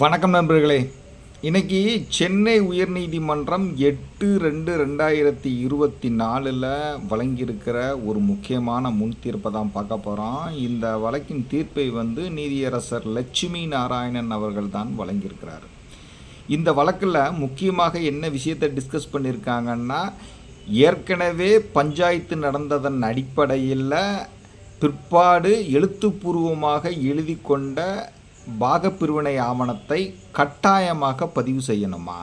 வணக்கம் நண்பர்களே. இன்றைக்கி சென்னை உயர்நீதிமன்றம் எட்டு ரெண்டு ரெண்டாயிரத்தி இருபத்தி நாலில் வழங்கியிருக்கிற ஒரு முக்கியமான முன் தீர்ப்பை தான் பார்க்க போகிறோம் இந்த வழக்கின் தீர்ப்பை வந்து நீதியரசர் லட்சுமி நாராயணன் அவர்கள் தான் வழங்கியிருக்கிறார். இந்த வழக்கில் முக்கியமாக என்ன விஷயத்தை டிஸ்கஸ் பண்ணியிருக்காங்கன்னா ஏற்கனவே பஞ்சாயத்து நடந்ததன் அடிப்படையில் பிற்பாடு எழுத்துப்பூர்வமாக எழுதி கொண்ட பாகப்பிரிவினை ஆவணத்தை கட்டாயமாக பதிவு செய்யணுமா?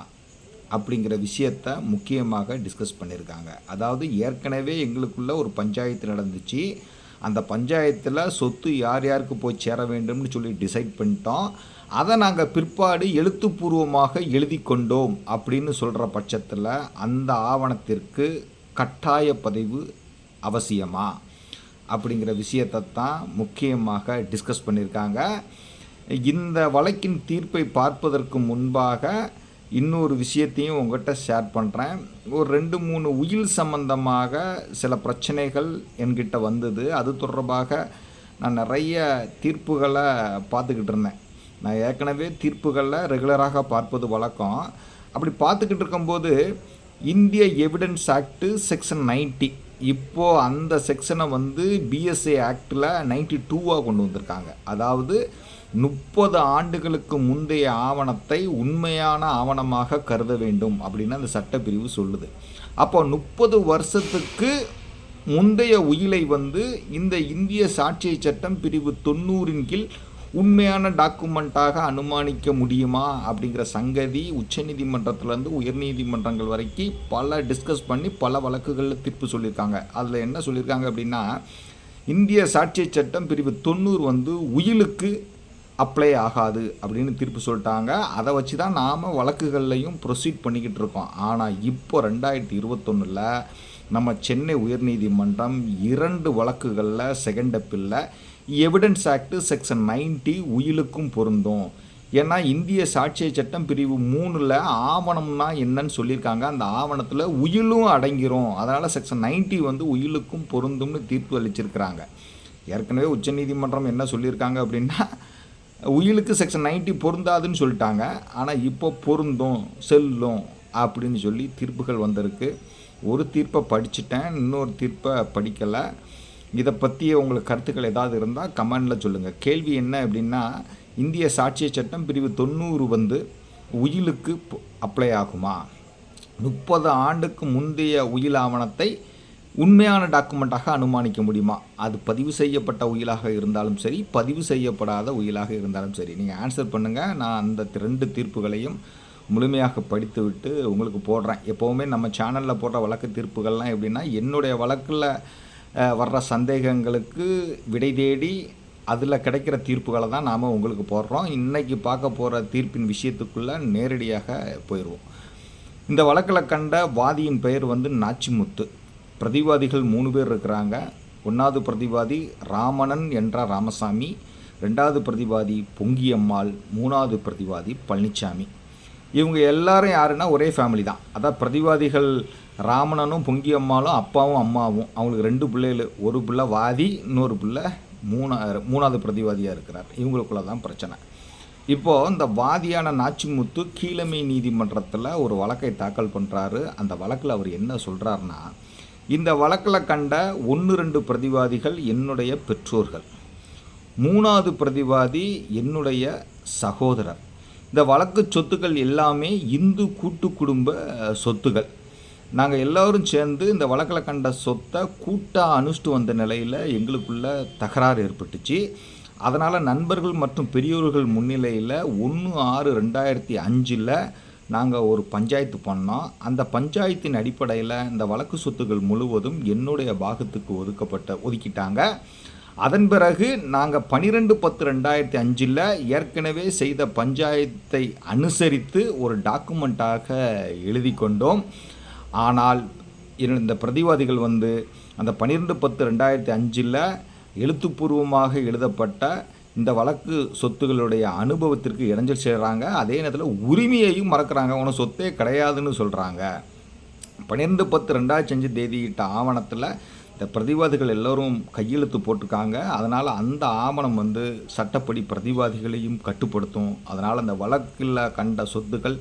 அப்படிங்கிற விஷயத்த முக்கியமாக டிஸ்கஸ் பண்ணியிருக்காங்க. அதாவது ஏற்கனவே எங்களுக்குள்ள ஒரு பஞ்சாயத்து நடந்துச்சு. அந்த பஞ்சாயத்தில் சொத்து யார் யாருக்கு போய் சேர வேண்டும்னு சொல்லி டிசைட் பண்ணிட்டோம். அதை நாங்கள் பிற்பாடு எழுத்துப்பூர்வமாக எழுதி கொண்டோம் அப்படின்னு சொல்கிற பட்சத்தில் அந்த ஆவணத்திற்கு கட்டாய பதிவு அவசியமா? அப்படிங்கிற விஷயத்தை தான் முக்கியமாக டிஸ்கஸ் பண்ணியிருக்காங்க. இந்த வழக்கின் தீர்ப்பை பார்ப்பதற்கு முன்பாக இன்னொரு விஷயத்தையும் உங்கள்கிட்ட ஷேர் பண்ணுறேன் ஒரு ரெண்டு மூணு உயில் சம்பந்தமாக சில பிரச்சனைகள் என்கிட்ட வந்தது. அது தொடர்பாக நான் நிறைய தீர்ப்புகளை பார்த்துக்கிட்டு இருந்தேன். நான் ஏற்கனவே தீர்ப்புகளில் ரெகுலராக பார்ப்பது வழக்கம். அப்படி பார்த்துக்கிட்டு இருக்கும்போது இந்திய எவிடன்ஸ் ஆக்ட்டு செக்ஷன் 90 இப்போது அந்த செக்ஷனை வந்து பிஎஸ்ஏ ஆக்டில் நைன்டி டூவாக கொண்டு வந்திருக்காங்க. அதாவது முப்பது ஆண்டுகளுக்கு முந்தைய ஆவணத்தை உண்மையான ஆவணமாக கருத வேண்டும் அப்படின்னு அந்த சட்டப்பிரிவு சொல்லுது. அப்போ முப்பது வருஷத்துக்கு முந்தைய உயிலை வந்து இந்த இந்திய சாட்சிய சட்டம் பிரிவு தொண்ணூறின் கீழ் உண்மையான டாக்குமெண்ட்டாக அனுமானிக்க முடியுமா அப்படிங்கிற சங்கதி உச்சநீதிமன்றத்திலேருந்து உயர்நீதிமன்றங்கள் வரைக்கும் பல டிஸ்கஸ் பண்ணி பல வழக்குகளில் தீர்ப்பு சொல்லியிருக்காங்க. அதில் என்ன சொல்லியிருக்காங்க அப்படின்னா இந்திய சாட்சிய சட்டம் பிரிவு தொண்ணூறு வந்து உயிலுக்கு அப்ளை ஆகாது அப்படின்னு தீர்ப்பு சொல்லிட்டாங்க. அதை வச்சு தான் நாம் வழக்குகள்லையும் ப்ரொசீட் பண்ணிக்கிட்டு இருக்கோம். ஆனால் இப்போ ரெண்டாயிரத்தி இருபத்தொன்னில் நம்ம சென்னை உயர்நீதிமன்றம் இரண்டு வழக்குகளில் செகண்ட் அப்பில் எவிடன்ஸ் ஆக்ட் செக்ஷன் 90 உயிலுக்கும் பொருந்தும். ஏன்னா இந்திய சாட்சிய சட்டம் பிரிவு மூணில் ஆவணம்னா என்னன்னு சொல்லியிருக்காங்க. அந்த ஆவணத்தில் உயிலும் அடங்கிரும். அதனால் செக்ஷன் 90 வந்து உயிலுக்கும் பொருந்தும்னு தீர்ப்பு அளிச்சிருக்கிறாங்க. ஏற்கனவே உச்சநீதிமன்றம் என்ன சொல்லியிருக்காங்க அப்படின்னா உயிலுக்கு செக்ஷன் 90 பொருந்தாதுன்னு சொல்லிட்டாங்க. ஆனால் இப்போ பொருந்தும் செல்லும் அப்படின்னு சொல்லி தீர்ப்புகள் வந்திருக்கு. ஒரு தீர்ப்பை படிச்சுட்டேன் இன்னொரு தீர்ப்பை படிக்கலை. இதை பற்றிய உங்களுக்கு கருத்துக்கள் ஏதாவது இருந்தால் கமெண்டில் சொல்லுங்கள் கேள்வி என்ன அப்படின்னா இந்திய சாட்சிய சட்டம் பிரிவு தொண்ணூறு வந்து உயிலுக்கு அப்ளை ஆகுமா? முப்பது ஆண்டுக்கு முந்தைய உயில் ஆவணத்தை உண்மையான டாக்குமெண்ட்டாக அனுமானிக்க முடியுமா? அது பதிவு செய்யப்பட்ட உயிலாக இருந்தாலும் சரி பதிவு செய்யப்படாத உயிலாக இருந்தாலும் சரி. நீங்கள் ஆன்சர் பண்ணுங்கள் நான் அந்த ரெண்டு தீர்ப்புகளையும் முழுமையாக படித்துவிட்டு உங்களுக்கு போடுறேன். எப்போவுமே நம்ம சேனலில் போடுற வழக்கு தீர்ப்புகள்லாம் எப்படின்னா என்னுடைய வழக்கில் வர்ற சந்தேகங்களுக்கு விடை தேடி அதில் கிடைக்கிற தீர்ப்புகளை தான் நாம் உங்களுக்கு போடுறோம். இன்றைக்கி பார்க்க போகிற தீர்ப்பின் விஷயத்துக்குள்ளே நேரடியாக போயிடுவோம் இந்த வழக்கில் கண்ட வாதியின் பெயர் வந்து நாச்சிமுத்து. பிரதிவாதிகள் மூணு பேர் இருக்கிறாங்க. ஒன்றாவது பிரதிவாதி ராமணன் என்ற ராமசாமி. ரெண்டாவது பிரதிவாதி பொங்கியம்மாள். மூணாவது பிரதிவாதி பழனிசாமி இவங்க எல்லாரும் யாருன்னா ஒரே ஃபேமிலி தான். அதான் பிரதிவாதிகள் ராமணனும் பொங்கியம்மாளும் அப்பாவும் அம்மாவும். அவங்களுக்கு ரெண்டு பிள்ளைகள். ஒரு பிள்ளை வாதி இன்னொரு பிள்ளை மூணா மூணாவது பிரதிவாதியாக இருக்கிறார். இவங்களுக்குள்ள தான் பிரச்சனை. இப்போது இந்த வாதியான நாச்சிமுத்து கீழமை நீதிமன்றத்தில் ஒரு வழக்கை தாக்கல் பண்ணுறாரு அந்த வழக்கில் அவர் என்ன சொல்கிறாருன்னா இந்த வழக்கில் கண்ட ஒன்று ரெண்டு பிரதிவாதிகள் என்னுடைய பெற்றோர்கள். மூணாவது பிரதிவாதி என்னுடைய சகோதரர். இந்த வழக்கு சொத்துக்கள் எல்லாமே இந்து கூட்டு குடும்ப சொத்துகள் நாங்கள் எல்லோரும் சேர்ந்து இந்த வழக்கில் கண்ட சொத்தை கூட்டாக அனுஷ்டு வந்த நிலையில் எங்களுக்குள்ள தகராறு ஏற்பட்டுச்சு. அதனால் நண்பர்கள் மற்றும் பெரியோர்கள் முன்னிலையில் ஒன்று ஆறு ரெண்டாயிரத்தி அஞ்சில் நாங்கள் ஒரு பஞ்சாயத்து பண்ணோம். அந்த பஞ்சாயத்தின் அடிப்படையில் இந்த வழக்கு சொத்துக்கள் முழுவதும் என்னுடைய பாகத்துக்கு ஒதுக்கப்பட்ட ஒதுக்கிட்டாங்க. அதன் பிறகு நாங்கள் பன்னிரெண்டு பத்து ரெண்டாயிரத்தி அஞ்சில் ஏற்கனவே செய்த பஞ்சாயத்தை அனுசரித்து ஒரு டாக்குமெண்ட்டாக எழுதி கொண்டோம். ஆனால் இந்த பிரதிவாதிகள் வந்து அந்த பன்னிரெண்டு பத்து ரெண்டாயிரத்தி அஞ்சில் எழுத்துப்பூர்வமாக எழுதப்பட்ட இந்த வழக்கு சொத்துகளுடைய அனுபவத்திற்கு இடைஞ்சல் செய்கிறாங்க அதே நேரத்தில் உரிமையையும் மறக்கிறாங்க. உனக்கு சொத்தே கிடையாதுன்னு சொல்கிறாங்க பன்னிரெண்டு பத்து ரெண்டாயிரத்தி அஞ்சு தேதியிட்ட ஆவணத்தில் இந்த பிரதிவாதிகள் எல்லோரும் கையெழுத்து போட்டிருக்காங்க. அதனால் அந்த ஆவணம் வந்து சட்டப்படி பிரதிவாதிகளையும் கட்டுப்படுத்தும். அதனால் அந்த வழக்கில் கண்ட சொத்துக்கள்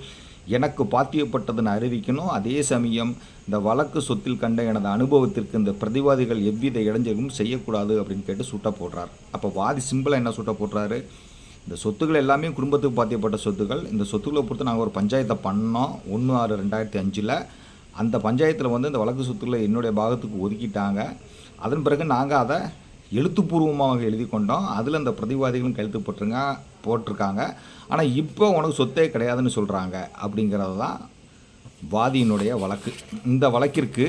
எனக்கு பாத்தியப்பட்டதுன்னு அறிவிக்கணும். அதே சமயம் இந்த வழக்கு சொத்தில் கண்ட எனது அனுபவத்திற்கு இந்த பிரதிவாதிகள் எவ்வித இடைஞ்சலும் செய்யக்கூடாது அப்படின்னு கேட்டு சுட்ட போடுறார். அப்போ வாதி சிம்பிளாக என்ன சுட்ட போடுறாரு? இந்த சொத்துக்கள் எல்லாமே குடும்பத்துக்கு பாத்தியப்பட்ட சொத்துக்கள். இந்த சொத்துக்களை பொறுத்து நாங்கள் ஒரு பஞ்சாயத்தை பண்ணோம். ஒன்று ஆறு ரெண்டாயிரத்தி அஞ்சில். அந்த பஞ்சாயத்தில் வந்து இந்த வழக்கு சொத்துக்களை என்னுடைய பாகத்துக்கு ஒதுக்கிட்டாங்க. அதன் பிறகு நாங்கள் அதை எழுத்துப்பூர்வமாக எழுதி கொண்டோம் அதில் இந்த பிரதிவாதிகளும் கழுத்து போட்டுருங்க போட்டிருக்காங்க. ஆனால் இப்போ உனக்கு சொத்தே கிடையாதுன்னு சொல்கிறாங்க அப்படிங்கிறது தான் வாதியினுடைய வழக்கு. இந்த வழக்கிற்கு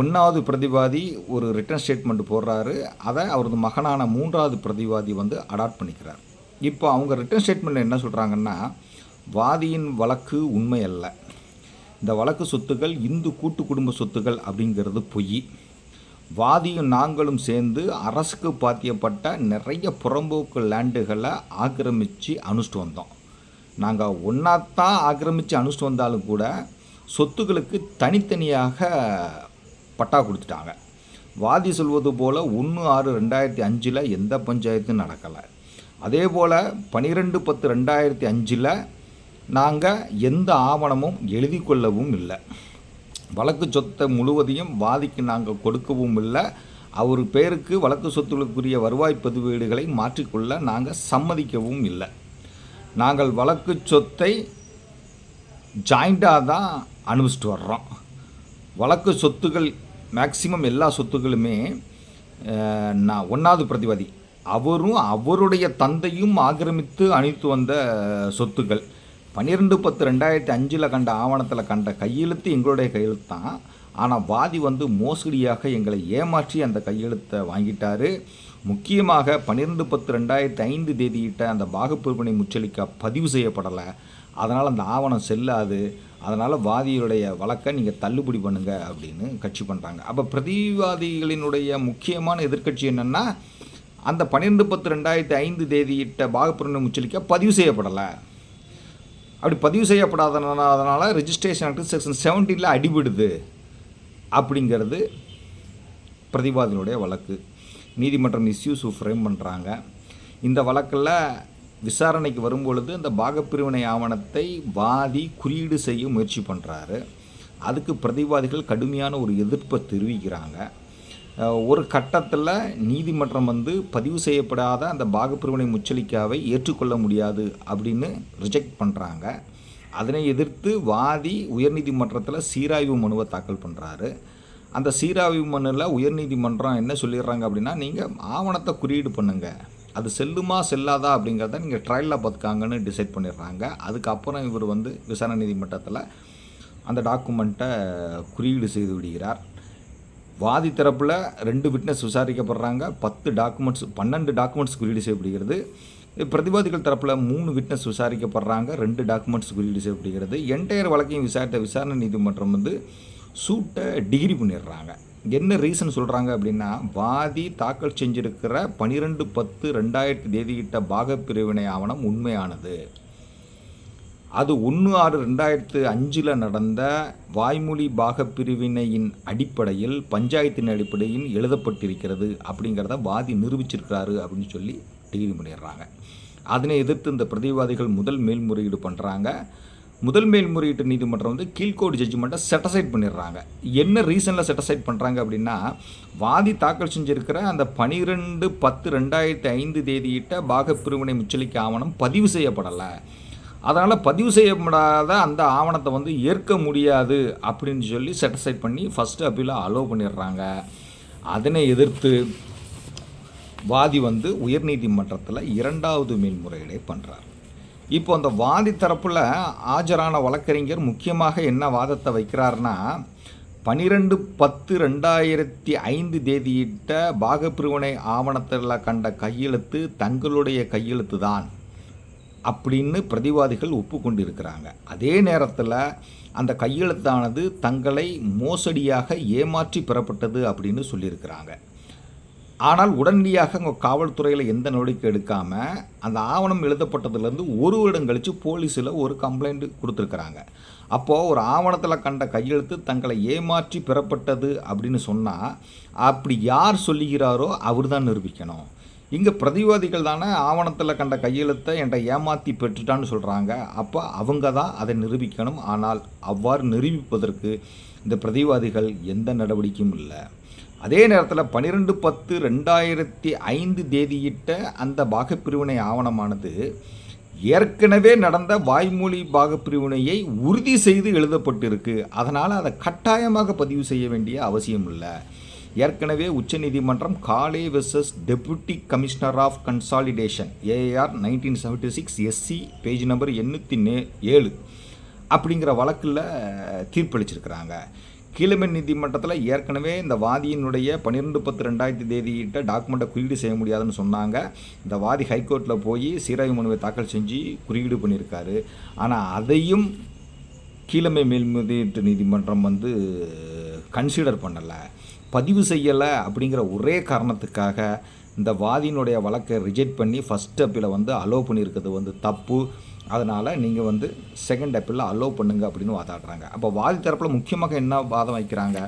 ஒன்றாவது பிரதிவாதி ஒரு ரிட்டன் ஸ்டேட்மெண்ட் போடுறாரு. அதை அவரது மகனான மூன்றாவது பிரதிவாதி வந்து அடாப்ட் பண்ணிக்கிறார். இப்போ அவங்க ரிட்டன் ஸ்டேட்மெண்ட் என்ன சொல்கிறாங்கன்னா வாதியின் வழக்கு உண்மை அல்ல இந்த வழக்கு சொத்துக்கள் இந்து கூட்டு குடும்ப சொத்துக்கள் அப்படிங்கிறது பொய். வாதியும் நாங்களும் சேர்ந்து அரசுக்கு பாத்தியப்பட்ட நிறைய புறம்போக்கு லேண்டுகளை ஆக்கிரமித்து அனுஷ்டு வந்தோம். நாங்கள் ஒன்றாத்தான் ஆக்கிரமித்து அனுஷ்டு வந்தாலும் கூட சொத்துக்களுக்கு தனித்தனியாக பட்டா கொடுத்துட்டாங்க. வாதி சொல்வது போல் ஒன்று ஆறு ரெண்டாயிரத்தி அஞ்சில் எந்த பஞ்சாயத்தும் நடக்கலை. அதே போல் பனிரெண்டு பத்து ரெண்டாயிரத்தி அஞ்சில் நாங்கள் எந்த ஆவணமும் எழுதி கொள்ளவும் இல்லை. வழக்கு சொத்தை முழுவதையும் வாதிக்கு நாங்கள் கொடுக்கவும் இல்லை. அவர் பேருக்கு வழக்கு சொத்துகளுக்குரிய வருவாய் பதிவேடுகளை மாற்றிக்கொள்ள நாங்கள் சம்மதிக்கவும் இல்லை. நாங்கள் வழக்கு சொத்தை ஜாயிண்டாக தான் அனுபவிச்சுட்டு வர்றோம். வழக்கு சொத்துகள் மேக்சிமம் எல்லா சொத்துக்களுமே நான் ஒன்றாவது பிரதிவாதி. அவரும் அவருடைய தந்தையும் ஆக்கிரமித்து அணித்து வந்த சொத்துக்கள். பன்னிரெண்டு பத்து ரெண்டாயிரத்தி அஞ்சில் கண்ட ஆவணத்தில் கண்ட கையெழுத்து எங்களுடைய கையெழுத்து தான். ஆனால் வாதி வந்து மோசடியாக எங்களை ஏமாற்றி அந்த கையெழுத்தை வாங்கிட்டார். முக்கியமாக பன்னிரெண்டு பத்து ரெண்டாயிரத்தி ஐந்து தேதியிட்ட அந்த பாகப்பிரிவினை முச்சலிக்க பதிவு செய்யப்படலை. அதனால் அந்த ஆவணம் செல்லாது. அதனால் வாதியுடைய வழக்கை நீங்கள் தள்ளுபடி பண்ணுங்கள் அப்படின்னு கட்சி பண்ணுறாங்க அப்போ பிரதிவாதிகளினுடைய முக்கியமான எதிர்க்கட்சி என்னென்னா அந்த பன்னிரெண்டு பத்து ரெண்டாயிரத்தி ஐந்து தேதியிட்ட பாகப்பிரிவினை முச்சலிக்க பதிவு செய்யப்படலை. அப்படி பதிவு செய்யப்படாதனால ரிஜிஸ்ட்ரேஷன் ஆக்ட் செக்ஷன் செவன்டீனில் அடிபடுது அப்படிங்கிறது பிரதிவாதிகளுடைய வழக்கு. நீதிமன்றம் இஸ்யூஸ் ஃப்ரேம் பண்ணுறாங்க இந்த வழக்கில் விசாரணைக்கு வரும்பொழுது இந்த பாகப்பிரிவினை ஆவணத்தை வாதி குறியீடு செய்ய முயற்சி பண்ணுறாரு அதுக்கு பிரதிவாதிகள் கடுமையான ஒரு எதிர்ப்பை தெரிவிக்கிறாங்க. ஒரு கட்டத்தில் நீதிமன்றம் வந்து பதிவு செய்யப்படாத அந்த பாகப்பிரிவினை முச்சலிக்காவை ஏற்றுக்கொள்ள முடியாது அப்படின்னு ரிஜெக்ட் பண்ணுறாங்க அதனை எதிர்த்து வாதி உயர்நீதிமன்றத்தில் சீராய்வு மனுவை தாக்கல் பண்ணுறாரு அந்த சீராய்வு மனுவில் உயர்நீதிமன்றம் என்ன சொல்லிடுறாங்க அப்படின்னா நீங்கள் ஆவணத்தை குறியீடு பண்ணுங்கள் அது செல்லுமா செல்லாதா அப்படிங்கிறத நீங்கள் ட்ரையலில் பார்த்துக்காங்கன்னு டிசைட் பண்ணிடுறாங்க. அதுக்கப்புறம் இவர் வந்து விசாரணை நீதிமன்றத்தில் அந்த டாக்குமெண்ட்டை குறியீடு செய்து விடுகிறார். வாதி தரப்பில் ரெண்டு விட்னஸ் விசாரிக்கப்படுறாங்க. பத்து டாக்குமெண்ட்ஸ் பன்னெண்டு டாக்குமெண்ட்ஸ் குறியீடு செய்யப்படுகிறது. பிரதிவாதிகள் தரப்பில் மூணு விட்னஸ் விசாரிக்கப்படுறாங்க. ரெண்டு டாக்குமெண்ட்ஸ் குறியீடு செய்யப்படுகிறது. என்டையர் வழக்கையும் விசாரித்த விசாரணை நீதிமன்றம் வந்து சூட்டை டிகிரி பண்ணிடுறாங்க. என்ன ரீசன் சொல்கிறாங்க அப்படின்னா வாதி தாக்கல் செஞ்சிருக்கிற பனிரெண்டு பத்து ரெண்டாயிரத்தி தேதியிட்ட பாகப்பிரிவினை ஆவணம் உண்மையானது. அது ஒன்று ஆறு ரெண்டாயிரத்து அஞ்சில் நடந்த வாய்மொழி பாகப்பிரிவினையின் அடிப்படையில் பஞ்சாயத்தின் அடிப்படையில் எழுதப்பட்டிருக்கிறது அப்படிங்கிறத வாதி நிரூபிச்சிருக்கிறாரு அப்படின்னு சொல்லி டிகிரி பண்ணிடுறாங்க அதனை எதிர்த்து இந்த பிரதிவாதிகள் முதல் மேல்முறையீடு பண்ணுறாங்க முதல் மேல்முறையீட்டு நீதிமன்றம் வந்து கீழ்கோடு ஜட்ஜ்மெண்ட்டை செட்டசைட் பண்ணிடுறாங்க. என்ன ரீசனில் செட்டசைட் பண்ணுறாங்க அப்படின்னா வாதி தாக்கல் செஞ்சிருக்கிற அந்த பனிரெண்டு பத்து ரெண்டாயிரத்தி ஐந்து தேதியிட்ட பாகப்பிரிவினை முச்சலிக்க ஆவணம் பதிவு செய்யப்படலை. அதனால் பதிவு செய்யப்படாத அந்த ஆவணத்தை வந்து ஏற்க முடியாது அப்படின்னு சொல்லி செட்டிஸ்ஃபைட் பண்ணி ஃபஸ்ட்டு அப்பீலை அலோவ் பண்ணிடுறாங்க. அதனை எதிர்த்து வாதி வந்து உயர்நீதிமன்றத்தில் இரண்டாவது மேல்முறையீடை பண்ணுறார் இப்போ அந்த வாதி தரப்பில் ஆஜரான வழக்கறிஞர் முக்கியமாக என்ன வாதத்தை வைக்கிறாருன்னா பனிரெண்டு பத்து ரெண்டாயிரத்தி ஐந்து தேதியிட்ட பாகப்பிரிவினை ஆவணத்தில் கண்ட கையெழுத்து தங்களுடைய கையெழுத்து தான் அப்படின்னு பிரதிவாதிகள் ஒப்புக்கொண்டிருக்கிறாங்க. அதே நேரத்தில் அந்த கையெழுத்தானது தங்களை மோசடியாக ஏமாற்றி பெறப்பட்டது அப்படின்னு சொல்லியிருக்கிறாங்க. ஆனால் உடனடியாக அங்கே காவல்துறையில் எந்த நடவடிக்கை எடுக்காமல் அந்த ஆவணம் எழுதப்பட்டதுலேருந்து ஒரு வருடம் கழித்து போலீஸில் ஒரு கம்ப்ளைண்ட் கொடுத்துருக்குறாங்க. அப்போது ஒரு ஆவணத்தில் கண்ட கையெழுத்து தங்களை ஏமாற்றி பெறப்பட்டது அப்படின்னு சொன்னால் அப்படி யார் சொல்லுகிறாரோ அவர் தான் நிரூபிக்கணும். இங்கே பிரதிவாதிகள் தானே ஆவணத்தில் கண்ட கையெழுத்தை என்கிட்ட ஏமாற்றி பெற்றுட்டான்னு சொல்கிறாங்க அப்போ அவங்க தான் அதை நிரூபிக்கணும். ஆனால் அவ்வாறு நிரூபிப்பதற்கு இந்த பிரதிவாதிகள் எந்த நடவடிக்கையும் இல்லை. அதே நேரத்தில் பன்னிரெண்டு பத்து ரெண்டாயிரத்தி ஐந்து தேதியிட்ட அந்த பாகப்பிரிவினை ஆவணமானது ஏற்கனவே நடந்த வாய்மொழி பாகப்பிரிவினையை உறுதி செய்து எழுதப்பட்டிருக்கு. அதனால் அதை கட்டாயமாக பதிவு செய்ய வேண்டிய அவசியம் இல்லை. ஏற்கனவே உச்சநீதிமன்றம் Kale versus deputy commissioner of consolidation AR nineteen seventy six SC page number எண்ணூற்றி நே ஏழு. அப்படிங்கிற வழக்கில் தீர்ப்பளிச்சிருக்கிறாங்க. கீழமை நீதிமன்றத்தில் ஏற்கனவே இந்த வாதியினுடைய பன்னிரெண்டு பத்து ரெண்டாயிரத்தி தேதியிட்ட டாக்குமெண்ட்டை குறியீடு செய்ய முடியாதுன்னு சொன்னாங்க. இந்த வாதி ஹைகோர்ட்டில் போய் சீராய்வு மனுவை தாக்கல் செஞ்சு குறியீடு பண்ணியிருக்காரு. ஆனால் அதையும் கீழமை மேல்முறையீட்டு நீதிமன்றம் வந்து கன்சிடர் பண்ணலை பதிவு செய்யலை அப்படிங்கிற ஒரே காரணத்துக்காக இந்த வாதியினுடைய வழக்கை ரிஜெக்ட் பண்ணி ஃபஸ்ட் அப்பில் வந்து அலோவ் பண்ணியிருக்கிறது வந்து தப்பு. அதனால் நீங்கள் வந்து செகண்ட் அப்பீலில் அலோவ் பண்ணுங்க அப்படின்னு வாதாடுறாங்க. அப்போ வாதி தரப்பில் முக்கியமாக என்ன வாதம் வைக்கிறாங்க?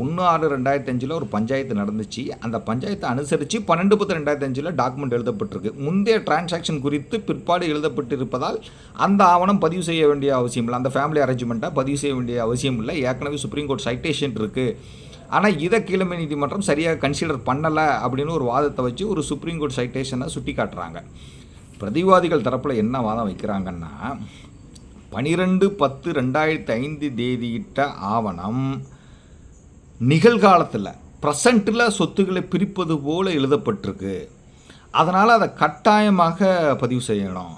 ஒன்று ஆறு ரெண்டாயிரத்தி அஞ்சில் ஒரு பஞ்சாயத்து நடந்துச்சு. அந்த பஞ்சாயத்தை அனுசரித்து பன்னெண்டு பத்து ரெண்டாயிரத்தி அஞ்சில் டாக்குமெண்ட் எழுதப்பட்டிருக்கு. முந்தைய டிரான்சாக்ஷன் குறித்து பிற்பாடு எழுதப்பட்டிருப்பதால் அந்த ஆவணம் பதிவு செய்ய வேண்டிய அவசியம் இல்லை. அந்த ஃபேமிலி அரேஞ்ச்மெண்ட்டை பதிவு செய்ய வேண்டிய அவசியம் இல்லை. ஏற்கனவே சுப்ரீம் கோர்ட் சைட்டேஷன் இருக்குது ஆனால் இதை கீழமை நீதிமன்றம் சரியாக கன்சிடர் பண்ணலை அப்படின்னு ஒரு வாதத்தை வச்சு ஒரு சுப்ரீம் கோர்ட் சைட்டேஷனை சுட்டி காட்டுறாங்க பிரதிவாதிகள் தரப்பில் என்ன வாதம் வைக்கிறாங்கன்னா பனிரெண்டு பத்து ரெண்டாயிரத்தி ஐந்து தேதியிட்ட ஆவணம் நிகழ்காலத்தில் ப்ரெசண்ட்டில் சொத்துக்களை பிரிப்பது போல் எழுதப்பட்டிருக்கு. அதனால் அதை கட்டாயமாக பதிவு செய்யணும்.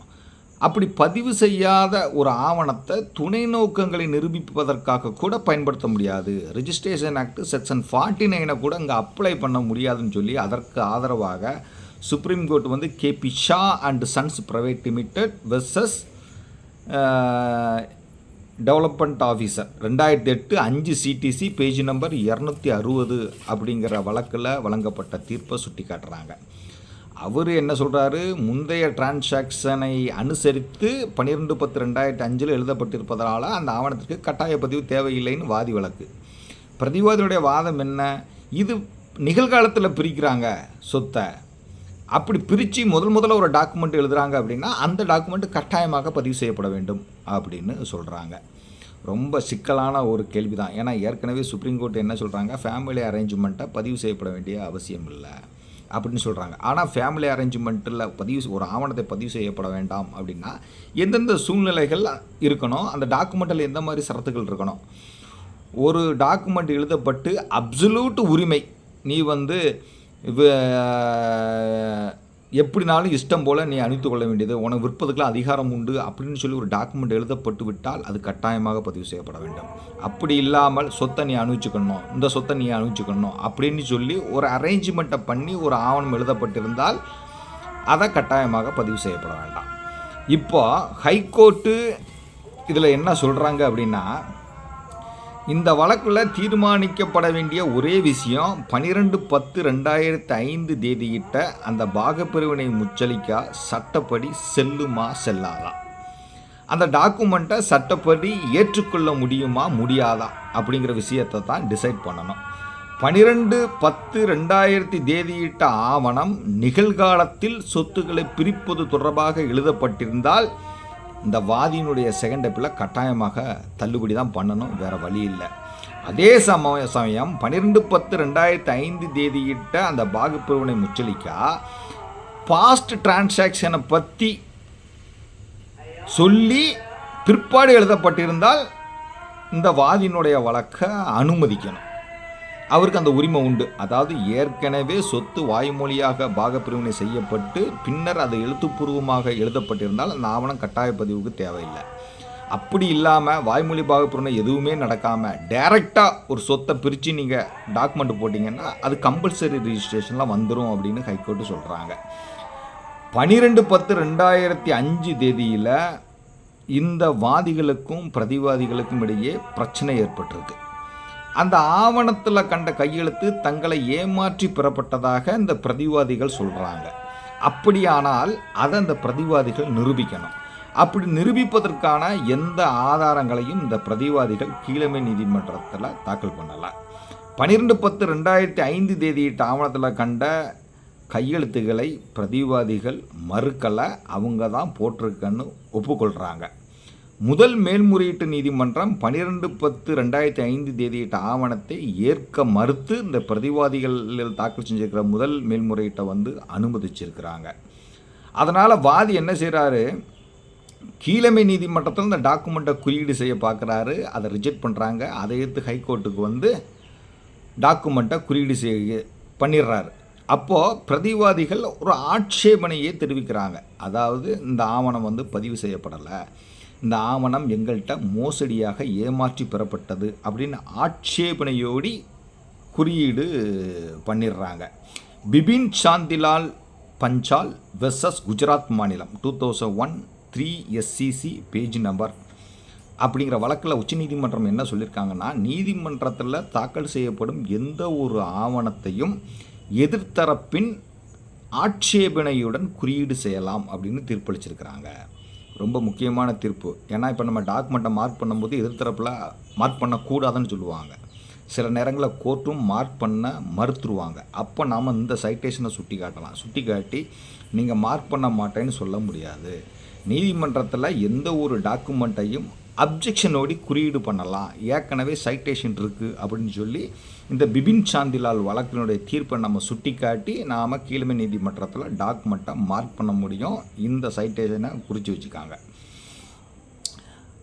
அப்படி பதிவு செய்யாத ஒரு ஆவணத்தை துணை நோக்கங்களை நிரூபிப்பதற்காக கூட பயன்படுத்த முடியாது. ரிஜிஸ்ட்ரேஷன் ஆக்ட் செக்ஷன் ஃபார்ட்டி நைனை கூட அங்கே அப்ளை பண்ண முடியாதுன்னு சொல்லி அதற்கு ஆதரவாக சுப்ரீம் கோர்ட் வந்து KP Shah and sons private limited versus development officer ரெண்டாயிரத்தி எட்டு அஞ்சு சிடிசி பேஜ் நம்பர் இரநூத்தி அறுபது அப்படிங்கிற வழக்கில் வழங்கப்பட்ட தீர்ப்பை சுட்டி காட்டுறாங்க அவர் என்ன சொல்கிறாரு முந்தைய டிரான்சாக்ஷனை அனுசரித்து பன்னிரெண்டு பத்து ரெண்டாயிரத்தி அஞ்சில் எழுதப்பட்டிருப்பதனால் அந்த ஆவணத்திற்கு கட்டாய பதிவு தேவையில்லைன்னு வாதி வழக்கு. பிரதிவாதியுடைய வாதம் என்ன? இது நிகழ்காலத்தில் பிரிக்கிறாங்க சொத்தை. அப்படி பிரித்து முதல் முதல்ல ஒரு டாக்குமெண்ட் எழுதுகிறாங்க அப்படின்னா அந்த டாக்குமெண்ட் கட்டாயமாக பதிவு செய்யப்பட வேண்டும் அப்படின்னு சொல்கிறாங்க ரொம்ப சிக்கலான ஒரு கேள்வி தான் ஏன்னா ஏற்கனவே சுப்ரீம் கோர்ட் என்ன சொல்கிறாங்க ஃபேமிலி அரேஞ்ச்மெண்ட்டை பதிவு செய்யப்பட வேண்டிய அவசியம் இல்லை அப்படின்னு சொல்கிறாங்க ஆனால் ஃபேமிலி அரேஞ்ச்மெண்ட்டில் பதிவு ஒரு ஆவணத்தை பதிவு செய்யப்பட வேண்டாம் அப்படின்னா எந்தெந்த சூழ்நிலைகள் இருக்கணும்? அந்த டாக்குமெண்ட்டில் எந்த மாதிரி சரத்துகள் இருக்கணும்? ஒரு டாக்குமெண்ட் எழுதப்பட்டு அப்சல்யூட் உரிமை. நீ வந்து எப்படினாலும் இஷ்டம் போல் நீ அணித்து கொள்ள வேண்டியது. உனக்கு விற்பதுக்கெலாம் அதிகாரம் உண்டு அப்படின்னு சொல்லி ஒரு டாக்குமெண்ட் எழுதப்பட்டு விட்டால் அது கட்டாயமாக பதிவு செய்யப்பட வேண்டும். அப்படி இல்லாமல் சொத்தை நீ அணிவிச்சுக்கணும் இந்த சொத்தை நீ அணிவிச்சுக்கணும் அப்படின்னு சொல்லி ஒரு அரேஞ்ச்மெண்ட்டை பண்ணி ஒரு ஆவணம் எழுதப்பட்டிருந்தால் அதை கட்டாயமாக பதிவு செய்யப்பட வேண்டாம். இப்போ ஹைகோர்ட்டு இதில் என்ன சொல்கிறாங்க அப்படின்னா இந்த வழக்கில் தீர்மானிக்கப்பட வேண்டிய ஒரே விஷயம் பனிரெண்டு பத்து ரெண்டாயிரத்தி ஐந்து தேதியிட்ட அந்த பாகப்பிரிவினை முச்சலிக்கா சட்டப்படி செல்லுமா செல்லாதா? அந்த டாக்குமெண்ட்டை சட்டப்படி ஏற்றுக்கொள்ள முடியுமா முடியாதா? அப்படிங்கிற விஷயத்தை தான் டிசைட் பண்ணணும். பனிரெண்டு பத்து ரெண்டாயிரத்தி தேதியிட்ட ஆவணம் நிகழ்காலத்தில் சொத்துக்களை பிரிப்பது தொடர்பாக எழுதப்பட்டிருந்தால் இந்த வாதியினுடைய செகண்ட் அப்பில் கட்டாயமாக தள்ளுபடி தான் பண்ணணும் வேறு வழி இல்லை. அதே சமய சமயம் பன்னிரெண்டு பத்து ரெண்டாயிரத்தி ஐந்து தேதியிட்ட அந்த பாகுப்பிரிவினை முச்சலிக்கா பாஸ்ட் டிரான்சாக்ஷனை பற்றி சொல்லி பிற்பாடு எழுதப்பட்டிருந்தால் இந்த வாதியினுடைய வழக்கை அனுமதிக்கணும். அவருக்கு அந்த உரிமை உண்டு. அதாவது ஏற்கனவே சொத்து வாய்மொழியாக பாகப்பிரிவினை செய்யப்பட்டு பின்னர் அது எழுத்துப்பூர்வமாக எழுதப்பட்டிருந்தால் அந்த ஆவணம் கட்டாய பதிவுக்கு தேவையில்லை. அப்படி இல்லாமல் வாய்மொழி பாகப்பிரிவினை எதுவுமே நடக்காமல் டைரெக்டாக ஒரு சொத்தை பிரித்து நீங்கள் டாக்குமெண்ட் போட்டிங்கன்னா அது கம்பல்சரி ரிஜிஸ்ட்ரேஷன்லாம் வந்துடும் அப்படின்னு ஹைகோர்ட்டு சொல்கிறாங்க பனிரெண்டு பத்து ரெண்டாயிரத்தி அஞ்சு தேதியில் இந்த வாதிகளுக்கும் பிரதிவாதிகளுக்கும் இடையே பிரச்சனை ஏற்பட்டிருக்கு. அந்த ஆவணத்தில் கண்ட கையெழுத்து தங்களை ஏமாற்றி பெறப்பட்டதாக இந்த பிரதிவாதிகள் சொல்கிறாங்க அப்படியானால் அதை அந்த பிரதிவாதிகள் நிரூபிக்கணும். அப்படி நிரூபிப்பதற்கான எந்த ஆதாரங்களையும் இந்த பிரதிவாதிகள் கீழமை நீதிமன்றத்தில் தாக்கல் பண்ணலாம் பன்னிரெண்டு பத்து ரெண்டாயிரத்தி ஐந்து தேதியிட்ட ஆவணத்தில் கண்ட கையெழுத்துக்களை பிரதிவாதிகள் மறுக்கலை. அவங்க தான் போட்டிருக்கன்னு ஒப்புக்கொள்கிறாங்க முதல் மேல்முறையீட்டு நீதிமன்றம் பன்னிரெண்டு பத்து ரெண்டாயிரத்தி ஐந்து தேதியிட்ட ஆவணத்தை ஏற்க மறுத்து இந்த பிரதிவாதிகள் தாக்கல் செஞ்சிருக்கிற முதல் மேல்முறையீட்டை வந்து அனுமதிச்சிருக்கிறாங்க. அதனால் வாதி என்ன செய்கிறாரு கீழமை நீதிமன்றத்தில் இந்த டாக்குமெண்ட்டை குறியீடு செய்ய பார்க்குறாரு. அதை ரிஜெக்ட் பண்ணுறாங்க அதை எடுத்து ஹைகோர்ட்டுக்கு வந்து டாக்குமெண்ட்டை குறியீடு செய்ய பண்ணிடுறாரு. அப்போது பிரதிவாதிகள் ஒரு ஆட்சேபனையை தெரிவிக்கிறாங்க. அதாவது இந்த ஆவணம் வந்து பதிவு செய்யப்படலை. இந்த ஆவணம் எங்கள்கிட்ட மோசடியாக ஏமாற்றி பெறப்பட்டது அப்படின்னு ஆட்சேபனையோடி குறியீடு பண்ணிடுறாங்க பிபின் சாந்திலால் பஞ்சால் வெர்சஸ் குஜராத் மாநிலம் two thousand one three SCC page number அப்படிங்கிற வழக்கில் உச்சநீதிமன்றம் என்ன சொல்லியிருக்காங்கன்னா நீதிமன்றத்தில் தாக்கல் செய்யப்படும் எந்த ஒரு ஆவணத்தையும் எதிர்த்தரப்பின் ஆட்சேபனையுடன் குறியீடு செய்யலாம் அப்படின்னு தீர்ப்பளிச்சிருக்கிறாங்க. ரொம்ப முக்கியமான தீர்ப்பு. ஏன்னா இப்போ நம்ம டாக்குமெண்ட்டை மார்க் பண்ணும்போது எதிர்த்தரப்பில் மார்க் பண்ணக்கூடாதுன்னு சொல்லுவாங்க. சில நேரங்களில் கோர்ட்டும் மார்க் பண்ண மறுத்துருவாங்க. அப்போ நாம் இந்த சைட்டேஷனை சுட்டி காட்டலாம். சுட்டி காட்டி நீங்கள் மார்க் பண்ண மாட்டேன்னு சொல்ல முடியாது. நீதிமன்றத்தில் எந்த ஒரு டாக்குமெண்ட்டையும் அப்ஜெக்ஷனோடி குறியீடு பண்ணலாம். ஏற்கனவே சைட்டேஷன் இருக்குது அப்படின்னு சொல்லி இந்த பிபின் சாந்திலால் வழக்கினுடைய தீர்ப்பை நம்ம சுட்டி காட்டி நாம் கீழமை நீதிமன்றத்தில் டாக்குமெண்ட்டை மார்க் பண்ண முடியும். இந்த சைட்டேஷனை குறித்து வச்சுக்காங்க.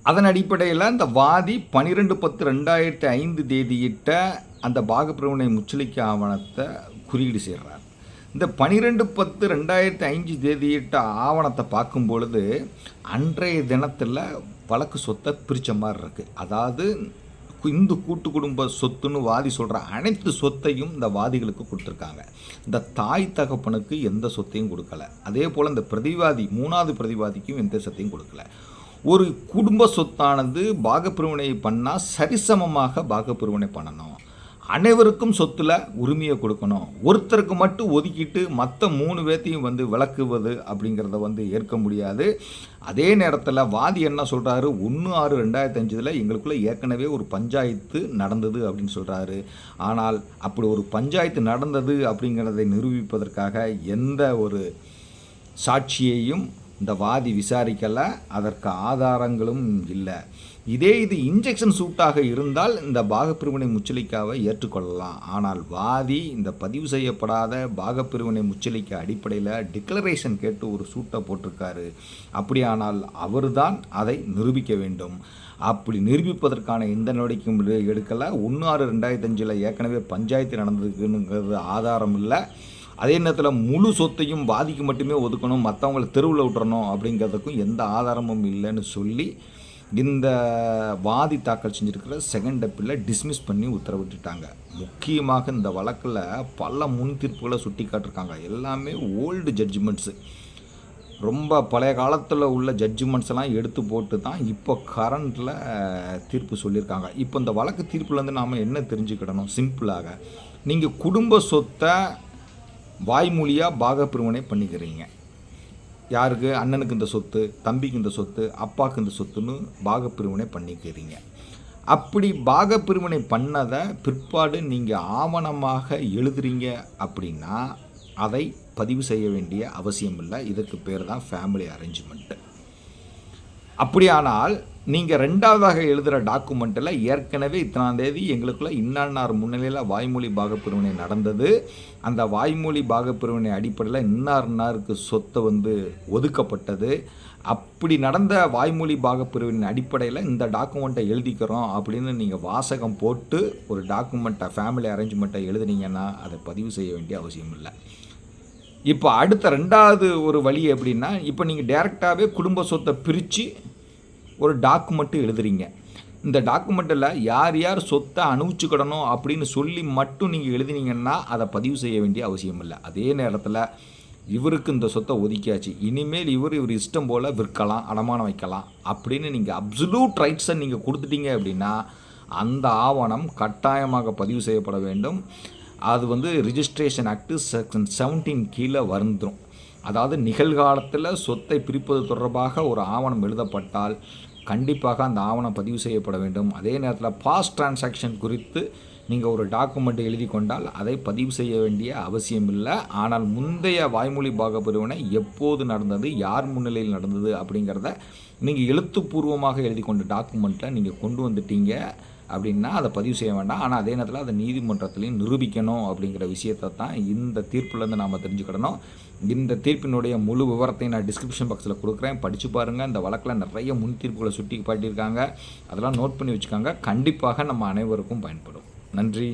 அதன் அடிப்படையில் இந்த வாதி பன்னிரெண்டு பத்து ரெண்டாயிரத்தி ஐந்து தேதியிட்ட அந்த பாகப்பிரிவினை முச்சலிக்க ஆவணத்தை குறியீடு செய்கிறார் இந்த பனிரெண்டு பத்து ரெண்டாயிரத்தி அஞ்சு தேதியிட்ட ஆவணத்தை பார்க்கும் பொழுது அன்றைய தினத்தில் வழக்கு சொத்தை பிரித்த மாதிரி இருக்குது அதாவது இந்து கூட்டு குடும்ப சொத்துன்னு வாதி சொல்கிற அனைத்து சொத்தையும் இந்த வாதிகளுக்கு கொடுத்துருக்காங்க. இந்த தாய் தகப்பனுக்கு எந்த சொத்தையும் கொடுக்கல. அதே போல் இந்த பிரதிவாதி மூணாவது பிரதிவாதிக்கும் எந்த சொத்தையும் கொடுக்கல. ஒரு குடும்ப சொத்தானது பாகப்பிரிவினை பண்ணால் சரிசமமாக பாகப்பிரிவினை பண்ணணும். அனைவருக்கும் சொத்தில் உரிமையை கொடுக்கணும். ஒருத்தருக்கு மட்டும் ஒதுக்கிட்டு மற்ற மூணு பேர்த்தையும் வந்து விளக்குவது அப்படிங்கிறத வந்து ஏற்க முடியாது. அதே நேரத்தில் வாதி என்ன சொல்கிறாரு ஒன்று ஆறு ரெண்டாயிரத்தி அஞ்சில் எங்களுக்குள்ளே ஏற்கனவே ஒரு பஞ்சாயத்து நடந்தது அப்படின்னு சொல்கிறாரு ஆனால் அப்படி ஒரு பஞ்சாயத்து நடந்தது அப்படிங்கிறதை நிரூபிப்பதற்காக எந்த ஒரு சாட்சியையும் இந்த வாதி விசாரிக்கலை. அதற்கு ஆதாரங்களும் இல்லை. இதே இது இன்ஜெக்ஷன் சூட்டாக இருந்தால் இந்த பாகப்பிரிவினை முச்சலிக்காவை ஏற்றுக்கொள்ளலாம். ஆனால் வாதி இந்த பதிவு செய்யப்படாத பாகப்பிரிவினை முச்சலிக்க அடிப்படையில் டிக்ளரேஷன் கேட்டு ஒரு சூட்டை போட்டிருக்காரு. அப்படியானால் அவர்தான் அதை நிரூபிக்க வேண்டும். அப்படி நிரூபிப்பதற்கான எந்த நடவடிக்கையும் எடுக்கலை. ஒன்று ஆறு ரெண்டாயிரத்தி அஞ்சில் ஏற்கனவே பஞ்சாயத்து நடந்திருக்குங்கிறது ஆதாரம் இல்லை. அதே நேரத்தில் முழு சொத்தையும் பாதிக்கு மட்டுமே ஒதுக்கணும் மற்றவங்களை தெருவில் விட்டுறணும் அப்படிங்கிறதுக்கும் எந்த ஆதாரமும் இல்லைன்னு சொல்லி இந்த வாதி தாக்கல் செஞ்சுருக்கிற செகண்ட் அப்பீலில் டிஸ்மிஸ் பண்ணி உத்தரவிட்டுட்டாங்க. முக்கியமாக இந்த வழக்கில் பல முன் தீர்ப்புகளை சுட்டி காட்டிருக்காங்க. எல்லாமே ஓல்டு ஜட்ஜ்மெண்ட்ஸு ரொம்ப பழைய காலத்தில் உள்ள ஜட்ஜ்மெண்ட்ஸ் எல்லாம் எடுத்து போட்டு தான் இப்போ கரண்டில் தீர்ப்பு சொல்லியிருக்காங்க. இப்போ இந்த வழக்கு தீர்ப்புலேருந்து நாம் என்ன தெரிஞ்சுக்கிடணும்? சிம்பிளாக நீங்கள் குடும்ப சொத்தை வாய்மொழியாக பாகப்பிரிவினை பண்ணிக்கிறீங்க. யாருக்கு? அண்ணனுக்கு இந்த சொத்து தம்பிக்கு இந்த சொத்து அப்பாவுக்கு இந்த சொத்துன்னு பாகப்பிரிவினை பண்ணிக்கிறீங்க. அப்படி பாகப்பிரிவினை பண்ணதை பிற்பாடு நீங்கள் ஆவணமாக எழுதுறீங்க அப்படின்னா அதை பதிவு செய்ய வேண்டிய அவசியம் இல்லை இதுக்கு பேர் தான் ஃபேமிலி அரேஞ்ச்மெண்ட்டு அப்படியானால் நீங்கள் ரெண்டாவதாக எழுதுகிற டாக்குமெண்ட்டில் ஏற்கனவே இத்தனாம் தேதி எங்களுக்குள்ள இன்னார் முன்னிலையில் வாய்மொழி பாகப்பிரிவினை நடந்தது. அந்த வாய்மொழி பாகப்பிரிவினை அடிப்படையில் இன்னார்னாருக்கு சொத்தை வந்து ஒதுக்கப்பட்டது. அப்படி நடந்த வாய்மொழி பாகப்பிரிவின் அடிப்படையில் இந்த டாக்குமெண்ட்டை எழுதிக்கிறோம் அப்படின்னு நீங்கள் வாசகம் போட்டு ஒரு டாக்குமெண்ட்டை ஃபேமிலி அரேஞ்ச்மெண்ட்டை எழுதுனீங்கன்னா அதை பதிவு செய்ய வேண்டிய அவசியம் இல்லை. இப்போ அடுத்த ரெண்டாவது ஒரு வழி எப்படின்னா இப்போ நீங்கள் டேரெக்டாகவே குடும்ப சொத்தை பிரித்து ஒரு டாக்குமெண்ட்டு எழுதுறீங்க. இந்த டாக்குமெண்ட்டில் யார் யார் சொத்தை அனுபவிச்சுக்கிடணும் அப்படின்னு சொல்லி மட்டும் நீங்கள் எழுதினீங்கன்னா அதை பதிவு செய்ய வேண்டிய அவசியம் இல்லை. அதே நேரத்தில் இவருக்கு இந்த சொத்தை ஒதுக்கியாச்சு. இனிமேல் இவர் இவர் இஷ்டம் போல் விற்கலாம் அடமானம் வைக்கலாம் அப்படின்னு நீங்கள் அப்சலூட் ரைட்ஸை நீங்கள் கொடுத்துட்டீங்க அப்படின்னா அந்த ஆவணம் கட்டாயமாக பதிவு செய்யப்பட வேண்டும். அது வந்து ரிஜிஸ்ட்ரேஷன் ஆக்டு செக்ஷன் செவன்டீன் கீழே வந்துடும் அதாவது நிகழ்காலத்தில் சொத்தை பிரிப்பது தொடர்பாக ஒரு ஆவணம் எழுதப்பட்டால் கண்டிப்பாக அந்த ஆவணம் பதிவு செய்யப்பட வேண்டும். அதே நேரத்தில் பாஸ்ட் டிரான்சாக்ஷன் குறித்து நீங்கள் ஒரு டாக்குமெண்ட் எழுதி கொண்டால் அதை பதிவு செய்ய வேண்டிய அவசியம் இல்லை. ஆனால் முந்தைய வாய்மொழி பாக பிரிவினை எப்போது நடந்தது யார் முன்னிலையில் நடந்தது அப்படிங்கிறத நீங்கள் எழுத்துப்பூர்வமாக எழுதி கொண்ட டாக்குமெண்ட்டை நீங்கள் கொண்டு வந்துட்டீங்க. அப்படின்னா அதை பதிவு செய்ய வேண்டாம். ஆனால் அதே நேரத்தில் அதை நீதிமன்றத்திலையும் நிரூபிக்கணும் அப்படிங்கிற விஷயத்தை தான் இந்த தீர்ப்புலேருந்து நாம் தெரிஞ்சுக்கிடணும். இந்த தீர்ப்பினுடைய முழு விவரத்தை நான் டிஸ்கிரிப்ஷன் பாக்ஸில் கொடுக்குறேன். படித்து பாருங்கள் இந்த வழக்கில் நிறைய முன் தீர்ப்புகளை சுட்டி காட்டியிருக்காங்க. அதெல்லாம் நோட் பண்ணி வச்சுக்கோங்க. கண்டிப்பாக நம்ம அனைவருக்கும் பயன்படும். நன்றி.